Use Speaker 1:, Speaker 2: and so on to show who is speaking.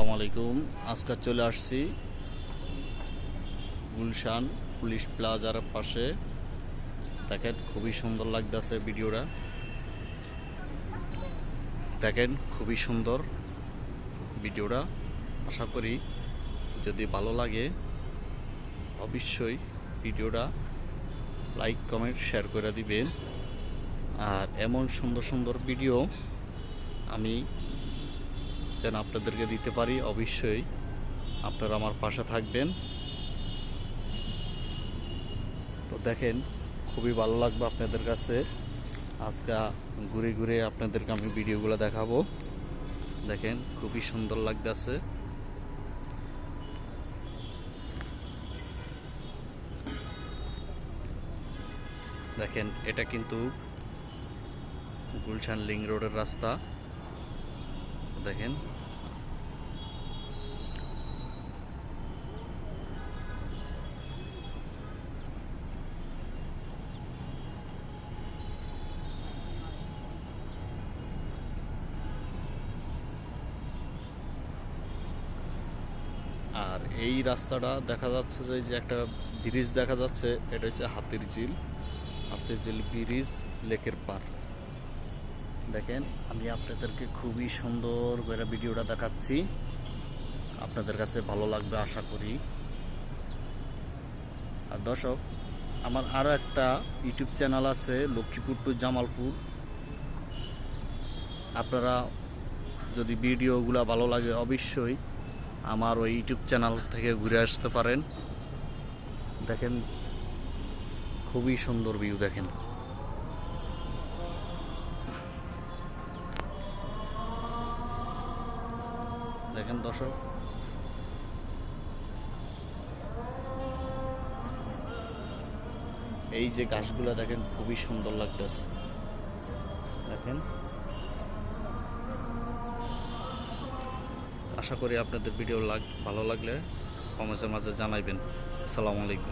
Speaker 1: আসসালামু আলাইকুম। আজকে চলে আসছি গুলশান পুলিশ প্লাজার পাশে। দেখেন, খুবই সুন্দর লাগতেছে ভিডিওটা। দেখেন, খুবই সুন্দর ভিডিওটা। আশা করি যদি ভালো লাগে, অবশ্যই ভিডিওটা লাইক, কমেন্ট, শেয়ার করে দিবেন। আর এমন সুন্দর সুন্দর ভিডিও আমি যেন আপনাদেরকে দিতে পারি, অবশ্যই আপনারা আমার পাশে থাকবেন। তো দেখেন, খুবই ভালো লাগবে আপনাদের কাছে। আজকে ঘুরে ঘুরে আপনাদেরকে আমি ভিডিওগুলো দেখাবো। দেখেন, খুবই সুন্দর লাগতেছে। দেখেন, এটা কিন্তু গুলশান লিং রোডের রাস্তা। দেখেন। আর এই রাস্তাটা দেখা যাচ্ছে যে যে একটা ব্রিজ দেখা যাচ্ছে, এটা হচ্ছে হাতির ঝিল। হাতির ঝিল ব্রিজ, লেকের পার। দেখেন, আমি আপনাদেরকে খুবই সুন্দর করে ভিডিওটা দেখাচ্ছি। আপনাদের কাছে ভালো লাগবে আশা করি। আর দর্শক, আমার আরও একটা ইউটিউব চ্যানেল আছে, লক্ষ্মীপুর টু জামালপুর। আপনারা যদি ভিডিওগুলো ভালো লাগে, অবশ্যই আমার ওই ইউটিউব চ্যানেল থেকে ঘুরে আসতে পারেন। দেখেন, খুবই সুন্দর ভিউ দেখেন। দেখেন দর্শক। এই যে গাছগুলো দেখেন, খুবই সুন্দর লাগতেছে। দেখেন। আশা করি আপনাদের ভিডিও লাগ, ভালো লাগলে কমেন্টের মাঝে জানাইবেন। আসসালামু আলাইকুম।